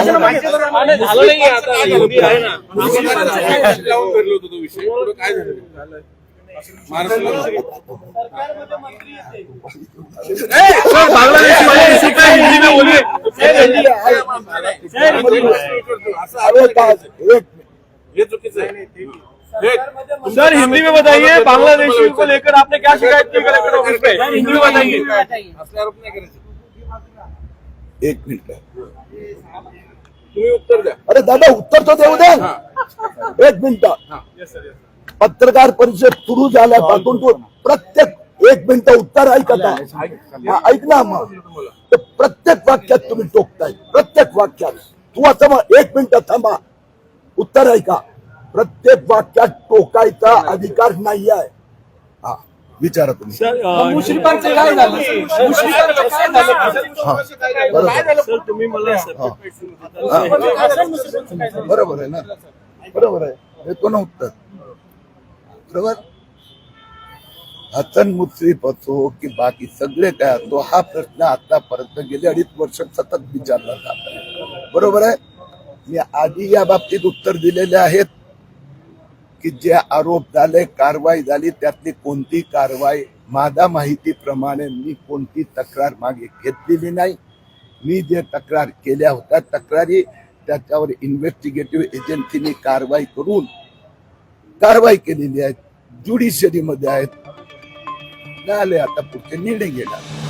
आणि झालं नाही आता आहे ना लावून धरलं होतं तो विषय पुढं काय झालं महाराष्ट्राला बांग्लादेशी वाले इसी का हिंदी में बोलिए असं अरे बाज- एक हे चुकीचं आहे सर हिंदी में बताइए बांग्लादेशियों को लेकर आपने क्या शिकायत की कलेक्टर ऑफ़िस पे हिंदी में बताइए एक मिनिट. तुम्ही उत्तर द्या. अरे दादा उत्तर तर देऊ द्या. एक मिनिट. पत्रकार परिषद सुरू झाल्यापासून तू प्रत्येक एक मिनिट उत्तर ऐकत हा, ऐक ना मग. तर प्रत्येक वाक्यात तुम्ही टोकताय. प्रत्येक वाक्यात. तू आता मग एक मिनिट थांबा. उत्तर ऐका. प्रत्येक वाक्यात टोकायचा अधिकार नाही आहे हा. विचारा तुम्ही. मुश्रीफांचं काय झालं? मुश्रीफांचं काय झालं? हा बरोबर. सर तुम्ही मला हा. बरोबर आहे ना? बरोबर आहे. देतो ना उत्तर? बरोबर? हसन मुश्रीफ असो की बाकी सगळे काय असो हा प्रश्न आतापर्यंत गेले अडीच वर्ष सतत विचारला जात आहे. बरोबर आहे? मी आधी या बाबतीत उत्तर दिलेले आहेत. की जे आरोप झाले कारवाई झाली त्यातली कोणती कारवाई? माझ्या माहितीप्रमाणे मी कोणती तक्रार मागे घेतलेली नाही. मी जे तक्रार केल्या होत्या तक्रारी त्याच्यावर इन्व्हेस्टिगेटिव्ह एजन्सीने कारवाई करून कारवाई केलेली आहे ज्युडिशरीमध्ये आहेत. झाले आता पुढचे निर्णय घेणार.